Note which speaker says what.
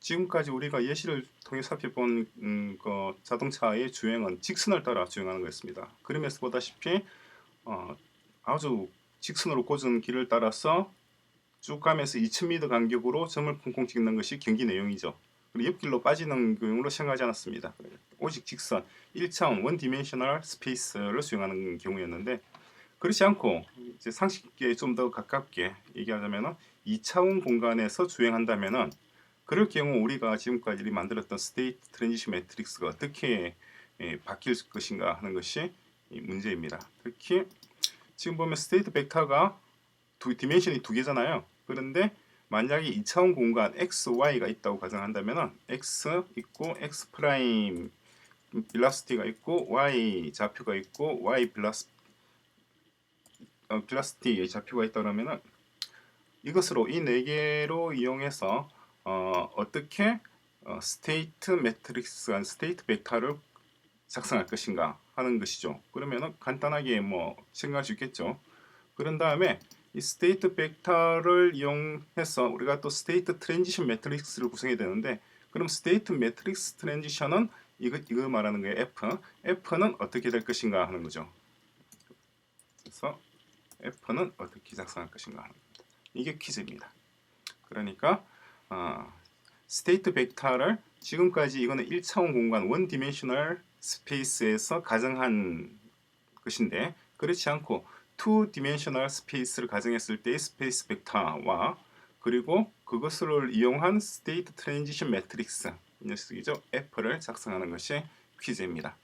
Speaker 1: 지금까지 우리가 예시를 통해 살펴본 음, 그 자동차의 주행은 직선을 따라 주행하는 거였습니다. 그림에서 보다시피 어, 아주 직선으로 꽂은 길을 따라서 쭉 가면서 2000m 간격으로 점을 콩콩 찍는 것이 경기 내용이죠. 그리고 옆길로 빠지는 경우로 생각하지 않았습니다. 오직 직선 1차원 원 디멘셔널 스페이스를 수행하는 경우였는데 그렇지 않고 이제 상식에 좀 더 가깝게 얘기하자면은 2차원 공간에서 주행한다면은 그럴 경우 우리가 지금까지 만들었던 스테이트 트랜지션 매트릭스가 어떻게 예, 바뀔 것인가 하는 것이 이 문제입니다. 특히 지금 보면 스테이트 벡터가 두 디멘션이 두 개잖아요. 그런데 만약에 2차원 공간 x, y가 있다고 가정한다면은 x 있고 x 프라임 빌라스티가 있고 y 좌표가 있고 y 빌라스 어, 빌라스티의 좌표가 있다면은 이것으로 이 네 개로 이용해서 어, 어떻게 어, 스테이트 매트릭스한 스테이트 벡터를 작성할 것인가 하는 것이죠. 그러면은 간단하게 뭐 생각할 수 있겠죠. 그런 다음에 이 스테이트 벡터를 이용해서 우리가 또 스테이트 트랜지션 매트릭스를 구성해야 되는데 그럼 스테이트 매트릭스 트랜지션은 이거 이거 말하는 거예요. F. F는 어떻게 될 것인가 하는 거죠. 그래서 F는 어떻게 작성할 것인가 하는. 이게 퀴즈입니다. 그러니까 어, 스테이트 벡터를 지금까지 이거는 1차원 공간 원 디멘셔널 스페이스에서 가정한 것인데 그렇지 않고 투 디멘셔널 스페이스를 가정했을 때의 스페이스 벡터와 그리고 그것을 이용한 스테이트 트랜지션 매트릭스 이 녀석이죠. F를 작성하는 것이 퀴즈입니다.